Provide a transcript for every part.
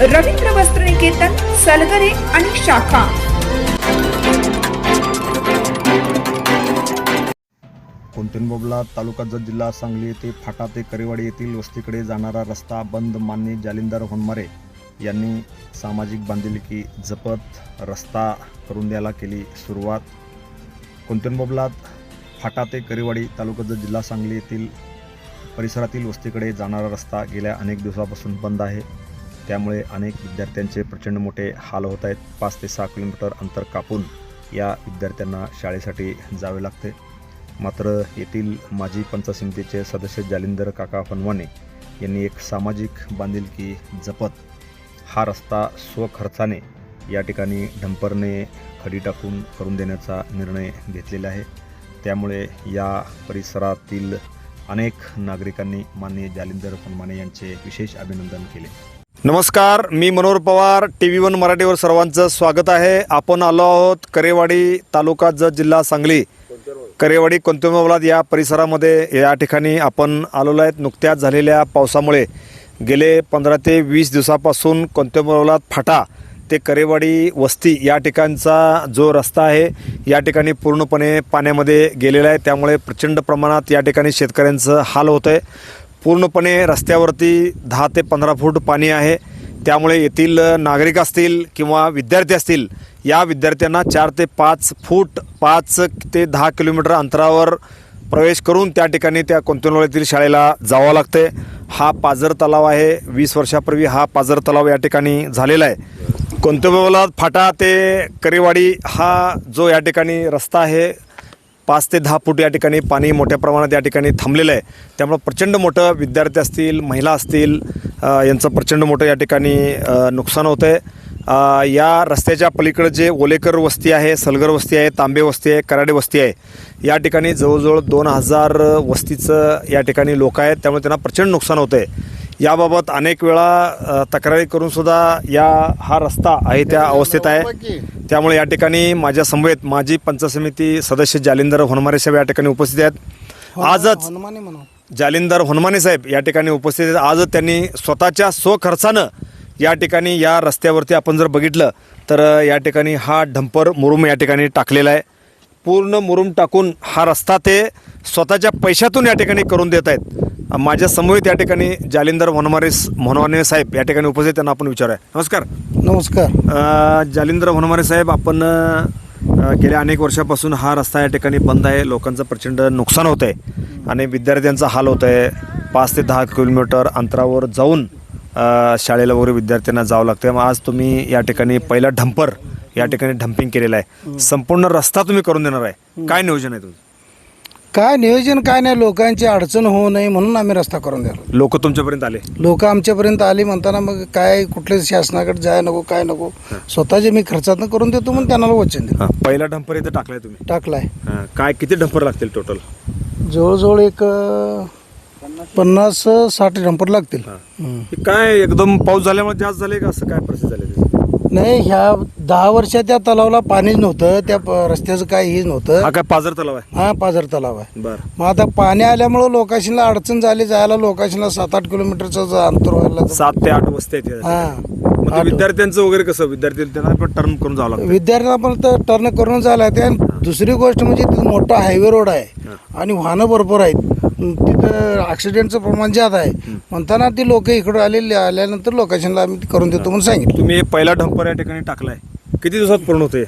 रवींद्र वस्त्र निकेतन सलगरे आणि शाखा. कोंटणबोबला तालुका जत जिल्हा सांगली येथे फाटा ते करेवाडी येथील वस्तीकडे जाणारा रस्ता बंद मान्य जालिंदर होनमारे यांनी सामाजिक बांधिलकी जपत रस्ता करून द्यायला केली सुरुवात. कोंटणबोबलात फाटा ते करेवाडी तालुका जत जिल्हा सांगली येथील परिसरातील वस्तीकडे जाणारा रस्ता गेल्या अनेक दिवसापासून बंद आहे. त्यामुळे अनेक विद्यार्थ्यांचे प्रचंड मोठे हाल होत आहेत. पाच ते सहा किलोमीटर अंतर कापून या विद्यार्थ्यांना शाळेसाठी जावे लागते. मात्र येथील माजी पंचायत समितीचे सदस्य जालिंदर काका फनवाने यांनी एक सामाजिक बांधिलकी जपत हा रस्ता स्वखर्चाने या ठिकाणी डंपरने खडी टाकून करून देण्याचा निर्णय घेतलेला आहे. त्यामुळे या परिसरातील अनेक नागरिकांनी माननीय जालिंदर फनमाने यांचे विशेष अभिनंदन केले. नमस्कार मी Manohar Pawar T V one मराठीवर सर्वांचं स्वागत आहे. आपण आलो आहोत करेवाडी तालुका जत जिल्हा सांगली. करेवाडी कोंतुमावलाद या परिसरामध्ये या ठिकाणी आपण आलेलो आहेत. नुकत्याच झालेल्या पावसामुळे गेले पंधरा ते वीस दिवसापासून कोंतुमावलाद फाटा ते करेवाडी वस्ती या ठिकाणचा जो रस्ता आहे या ठिकाणी पूर्णपणे पाण्यामध्ये गेलेला आहे. त्यामुळे प्रचंड प्रमाणात या ठिकाणी शेतकऱ्यांचं हाल होतं आहे पूर्णपणे रस्त्यावरती दहा ते पंधरा फूट पाणी आहे. त्यामुळे येथील नागरिक असतील किंवा विद्यार्थी असतील या विद्यार्थ्यांना चार ते पाच फूट पाच ते दहा किलोमीटर अंतरावर प्रवेश करून त्या ठिकाणी त्या कोंतनवळीतील शाळेला जावं लागते हा पाझर तलाव आहे. वीस वर्षापूर्वी हा पाझर तलाव या ठिकाणी झालेला आहे. कोंतनवला फाटा ते करेवाडी हा जो या ठिकाणी रस्ता आहे पाच ते दहा फूट या ठिकाणी पाणी मोठ्या प्रमाणात या ठिकाणी थांबलेलं आहे. त्यामुळं प्रचंड मोठं विद्यार्थी असतील महिला असतील यांचं प्रचंड मोठं या ठिकाणी नुकसान होतं आहे या रस्त्याच्या पलीकडं जे ओलेकर वस्ती आहे सलगर वस्ती आहे तांबे वस्ती आहे कराडे वस्ती आहे या ठिकाणी जवळजवळ दोन हजार वस्तीचं या ठिकाणी लोक आहेत. त्यामुळे त्यांना प्रचंड नुकसान होतं आहे याबाबत अनेक वेळा तक्रारी करून सुद्धा या हा रस्ता आहे त्या अवस्थेत आहे. त्यामुळे या ठिकाणी माझ्या समवेत माजी पंचायत समिती सदस्य जालिंदर होनमारे साहेब या ठिकाणी उपस्थित आहेत. आजच जालिंदर होनमाने साहेब या ठिकाणी उपस्थित आहेत. आजच त्यांनी स्वतःच्या स्वखर्चानं या ठिकाणी या रस्त्यावरती आपण जर बघितलं तर या ठिकाणी हा डंपर मुरुम या ठिकाणी टाकलेला आहे. पूर्ण मुरुम टाकून हा रस्ता ते स्वतःच्या पैशातून या ठिकाणी करून देत आहेत. माझ्या समवेत या ठिकाणी जालिंदर होनमारे होनमाने साहेब या ठिकाणी उपस्थित त्यांना आपण विचारूया. नमस्कार. नमस्कार. जालिंदर होनमारे साहेब आपण गेल्या अनेक वर्षापासून हा रस्ता या ठिकाणी बंद आहे. लोकांचं प्रचंड नुकसान होत आहे. आणि विद्यार्थ्यांचा हाल होत आहे. पाच ते दहा किलोमीटर अंतरावर जाऊन शाळेला वगैरे विद्यार्थ्यांना जावं लागतं मग आज तुम्ही या ठिकाणी पहिला डंपर या ठिकाणी डम्पिंग केलेला आहे. संपूर्ण रस्ता तुम्ही करून देणार आहे. काय नियोजन आहे तुमचं? काय नियोजन काय नाही लोकांची अडचण होऊ नये म्हणून आम्ही रस्ता करून द्यालो लोक तुमच्यापर्यंत आले? लोक आमच्यापर्यंत आली म्हणताना मग काय कुठल्या शासनाकडे जाय नको काय नको. स्वतःचे मी खर्चातनं करून देतो म्हणून त्यांना वचन दिलं हां. पहिला डंपर इथं टाकलाय तुम्ही? टाकलाय. काय किती डंपर लागतील टोटल जवळजवळ एक पन्नास साठ डंपर लागतील. काय एकदम पाऊस झाल्यामुळे जास्त झाले का? असं काय परिस्थिती झाली? नाही ह्या दहा वर्षात त्या तलावाला पाणीच नव्हतं त्या प- रस्त्याचं काय हेच नव्हतं. हा काय पाझर तलाव आहे? हा पाझर तलाव आहे. बर. मग आता पाणी आल्यामुळं लोकांशीला अडचण झाली जायला लोकांशीला सात आठ किलोमीटरचं ज- अंतर व्हायला लागलं. सात ते आठ वस्ती आहेत हा. मग ते विद्यार्थ्यांचं वगैरे कसं? विद्यार्थी त्यांना पण टर्न करून जावं लागतं. विद्यार्थ्यांना पण तर टर्न करून झाला ते आणि दुसरी गोष्ट म्हणजे तिथं मोठा हायवे रोड आहे. आणि वाहनं भरपूर आहेत. ऍक्सिडेंटचं प्रमाण जास्त आहे म्हणताना ती लोक इकडे आलेली आल्यानंतर लोकेशनला आम्ही करून देतो म्हणून सांगितलं. तुम्ही पहिला डंपर या ठिकाणी टाकलाय. किती दिवसात पूर्ण होते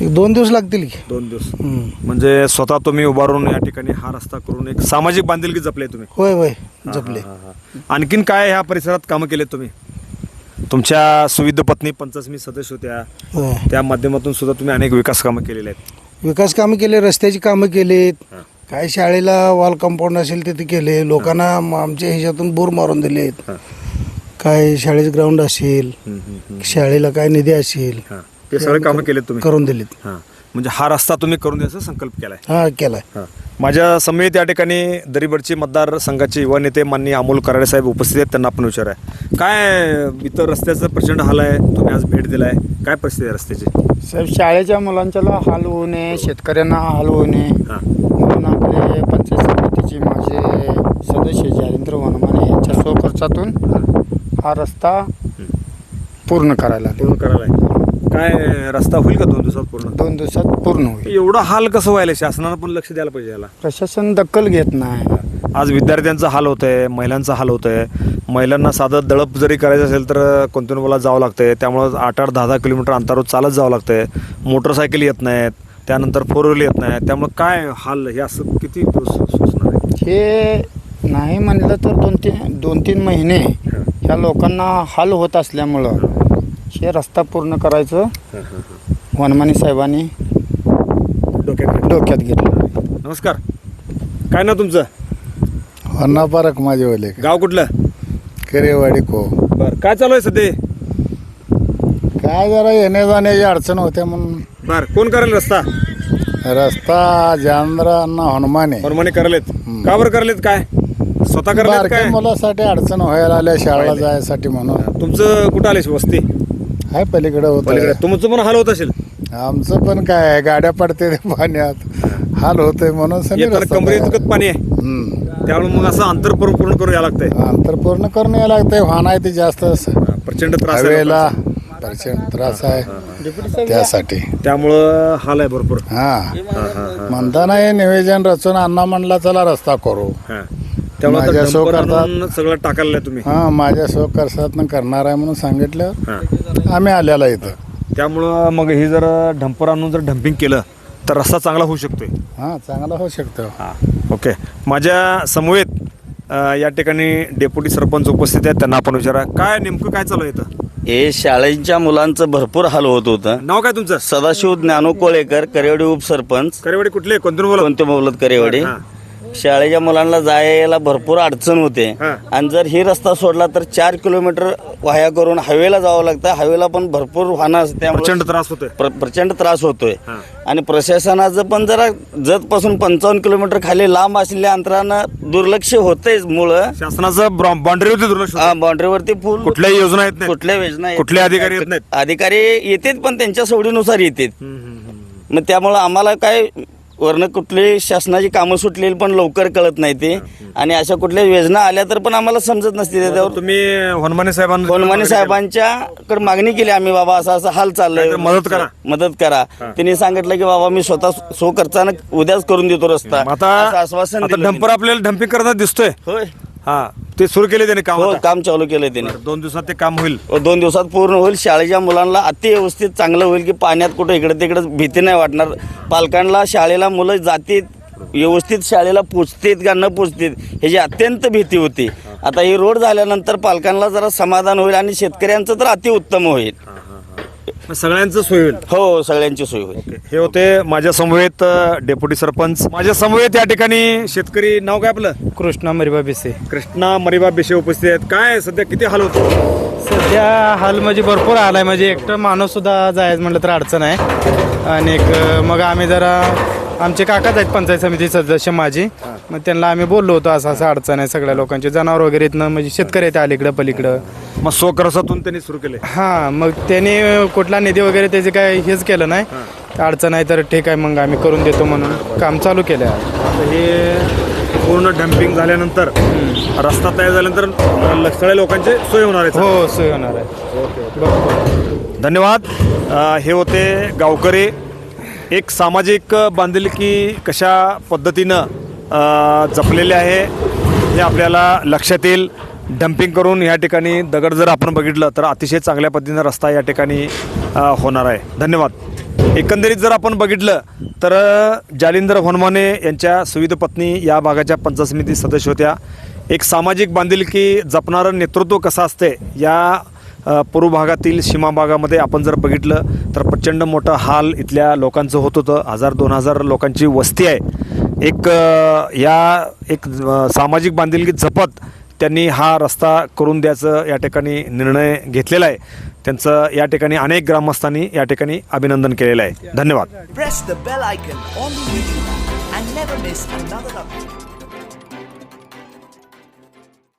एक दोन दिवस लागतील की. दोन दिवस. हम्म. म्हणजे स्वतः तुम्ही उभारून या ठिकाणी हा रस्ता करून एक सामाजिक बांधिलकी जपले तुम्ही. होय होय. जपले. हा, हा, हा. आणखीन काय ह्या परिसरात कामं केलेत तुम्ही? तुमच्या सुविध पत्नी समिती सदस्य होत्या. होय. त्या माध्यमातून सुद्धा तुम्ही अनेक विकास कामं केलेले आहेत. विकास कामं केले रस्त्याची कामं केलीत. काय शाळेला वॉल कंपाऊंड असेल तिथे केले. लोकांना म- आमच्या ह्याच्यातून बोर मारून दिलेत काय शाळेचं ग्राउंड असेल हम्म, हम्म, हम्म. शाळेला काय निधी असेल हा. ते सगळे कामं केलेत तुम्ही? करून दिलीत. हा. म्हणजे हा रस्ता तुम्ही करून द्यायचा संकल्प केलाय. हा केलाय. हा. माझ्या समेत या ठिकाणी दरीबडची मतदारसंघाचे युवा नेते माननीय अमोल कराडे साहेब उपस्थित आहेत त्यांना आपण विचार आहे काय इथं रस्त्याचं प्रचंड हाल आहे तुम्ही आज भेट दिलाय. काय परिस्थिती आहे रस्त्याची? साहेब शाळेच्या मुलांच्याला हाल होऊ नये शेतकऱ्यांना हाल होऊ नये. हा. म्हणून आपले पंचायत समितीचे माझे सदस्य जालिंद्र वनमाने यांच्या स्वखर्चातून हा. रस्ता पूर्ण करायला आले पूर्ण करायला आहे. काय रस्ता होईल का दोन दिवसात पूर्ण? दोन दिवसात पूर्ण होईल. एवढा हाल कसं व्हायला शासनानं पण लक्ष द्यायला पाहिजे याला. प्रशासन दखल घेत नाही. आज विद्यार्थ्यांचा हाल होत आहे महिलांचा हाल होत आहे महिलांना साधं दळप जरी करायचं असेल तर कोणत्या जावं लागतंय. त्यामुळं आठ आठ दहा दहा किलोमीटर अंतरावर चालत जावं लागतंय. मोटरसायकल येत नाहीत. त्यानंतर फोर व्हीलर येत नाहीत. त्यामुळं काय हाल हे असं किती दिवस आहे? हे नाही म्हणलं तर दोन तीन दोन तीन महिने ह्या लोकांना हाल होत असल्यामुळं हे रस्ता पूर्ण करायचं. वनमाने साहेबांनी डोक्यात डोक्यात घेतलं. नमस्कार. काय ना तुमचं? अन्ना पारक माझे वले गाव कुठलं? करेवाडी को. बरं काय चालू आहे सध्या? काय जरा येण्या जाण्याची अडचण होते म्हणून. बरं कोण करेल रस्ता? रस्ता जांद्र अण्णा हनुमाने. परमाने करलेत. का बरं करलेत काय? स्वतः करलेत बारक्या काय? मुलासाठी अडचण व्हायला आल्या शाळेला जायसाठी म्हणून. तुमचं कुठं आले वस्ती? आहे पलीकडे होत. पलीकडे. तुमचं पण हाल होत असेल. आमचं पण काय आहे, गाड्या पडते ते पाण्यात. हाल होतोय म्हणून सगळे येताना रस्ता कमरे. इतकं पाणी आहे. हम्म. त्यामुळे मग असं अंतर पूर्ण पूर्ण करून यावं लागतंय. अंतर पूर्ण करून यायला लागतंय वाहन आहे ते जास्त प्रचंड त्रास आहे हवेला लोकांचा. प्रचंड त्रास आहे. त्यासाठी. त्यामुळं हाल आहे भरपूर. हा. म्हणताना हे निवेदन रचून अण्णा म्हणला चला रस्ता करू. हा. त्यामुळे आता माझ्या सहकार्यात- आणून सगळं टाकायला तुम्ही. हा माझ्या स्वखर्चातनं करणार आहे म्हणून सांगितलं. हा. आम्ही आलेला इथं. त्यामुळं मग हे जर डंपर आणून जर डम्पिंग केलं तर रस्ता चांगला होऊ शकतोय. हा चांगला होऊ शकतो. हा ओके. माझ्या समवेत अ, या ठिकाणी डेप्युटी सरपंच उपस्थित आहेत त्यांना आपण विचारा. काय नेमकं काय चालू आहे इथं? हे शाळेच्या मुलांचं भरपूर हाल होत होतं. नाव काय तुमचं? सदाशिव ज्ञानू कोळेकर करेवाडी उपसरपंच. करेवाडी कुठले? कोणते बोला कोणते मोबलत करेवाडी? हा. शाळेच्या मुलांना जायला भरपूर अडचण होते. आणि जर ही रस्ता सोडला तर चार किलोमीटर वाया करून हवेला जावं लागतं हवेला पण भरपूर वाहनं असते प्रचंड त्रास होतोय प्र- प्रचंड त्रास होतोय. आणि प्रशासनाचं पण जरा जतपासून पंचावन्न किलोमीटर खाली लांब असलेल्या अंतरानं दुर्लक्ष होतंयच मुळं शासनाचं बाउंड्री होती दुर्लक्ष होतं. बाउंड्रीवरती फुल कुठल्याही योजना येत नाही कुठल्या योजना येत कुठले. अधिकारी येत नाहीत? अधिकारी येतात पण त्यांच्या सोडीनुसार येतात. मग त्यामुळं आम्हाला काय वरनं कुठली शासनाची कामं सुटलेली पण लवकर कळत नाही ते. आणि अशा कुठल्या योजना आल्या तर पण आम्हाला समजत नसते त्याच्यावर. तुम्ही हनुमाने साहेबांना कोलमाने साहेबांच्याकडे मागणी केली आम्ही बाबा असं असं हाल चाललंय. मदत करा. मदत करा. त्यांनी सांगितलं की बाबा मी स्वतः सो खर्चानं उद्याच करून देतो रस्ता. असं आता आश्वासन आता दिलं डंपर आपल्याला डम्पिंग करताना दिसतोय. होय. हा ते सुरू केले त्याने काम हो आता. काम चालू केलंय त्यांनी. दोन दिवसात ते काम होईल. व दोन दिवसात पूर्ण होईल. शाळेच्या मुलांना अति व्यवस्थित चांगलं होईल की पाण्यात कुठं इकडे तिकडे भीती नाही वाटणार. पालकांना शाळेला मुलं जातीत व्यवस्थित शाळेला पोचतील का न पोचतील ह्याची अत्यंत भीती होती. आता ही रोड झाल्यानंतर पालकांना जरा समाधान होईल आणि शेतकऱ्यांचं तर अतिउत्तम होईल. सगळ्यांचं सोय होईल. हो सगळ्यांची सोय होईल. हे होते माझ्या समवेत डेप्युटी सरपंच. माझ्या समवेत या ठिकाणी शेतकरी नाव काय आपलं? कृष्णा मरिबा बिसे कृष्णा मरिबा बेशे उपस्थित आहेत. काय सध्या? किती हाल होतो? सध्या हाल म्हणजे भरपूर हाल आहे. म्हणजे एकटं माणूस सुद्धा जायचं म्हटलं तर अडचण आहे. आणि एक मग आम्ही जरा आमचे काकाच आहेत पंचायत समिती सदस्य माझी. मग त्यांना आम्ही बोललो होतो असं असं अडचण आहे सगळ्या लोकांचे. जनावर वगैरे इथनं म्हणजे शेतकरी आहेत अलीकडं पलीकडं. मग स्वखर्चातून त्यांनी सुरू केले. हां मग त्यांनी कुठला निधी वगैरे त्याचे काय हेच केलं नाही. अडचण आहे तर ठीक आहे मग आम्ही करून देतो म्हणून काम चालू केलं. आहे आता हे पूर्ण डम्पिंग झाल्यानंतर रस्ता तयार झाल्यानंतर सगळ्या लोकांचे सोय होणार आहे हो सोय होणार आहे. धन्यवाद. अ, हे होते गावकरी. एक सामाजिक बांधिलकी कशा पद्धतीनं जपलेले आहे. हे आपल्याला लक्षात येईल. डम्पिंग करून या ठिकाणी दगड जर आपण बघितलं तर अतिशय चांगल्या पद्धतीनं रस्ता या ठिकाणी होणार आहे. धन्यवाद. एकंदरीत जर आपण बघितलं तर जालिंदर हनुमाने यांच्या सुविध पत्नी या भागाच्या पंचायत समिती सदस्य होत्या. एक सामाजिक बांधिलकी जपणारं नेतृत्व कसं असते या पूर्व भागातील सीमा भागामध्ये आपण जर बघितलं तर प्रचंड मोठं हाल इथल्या लोकांचं होत होतं. हजार दोन हजार लोकांची वस्ती आहे. एक या एक सामाजिक बांधिलकी जपत त्यांनी हा रस्ता करून द्यायचं या ठिकाणी निर्णय घेतलेला आहे. त्यांचं या ठिकाणी अनेक ग्रामस्थांनी या ठिकाणी अभिनंदन केलेलं आहे. धन्यवाद.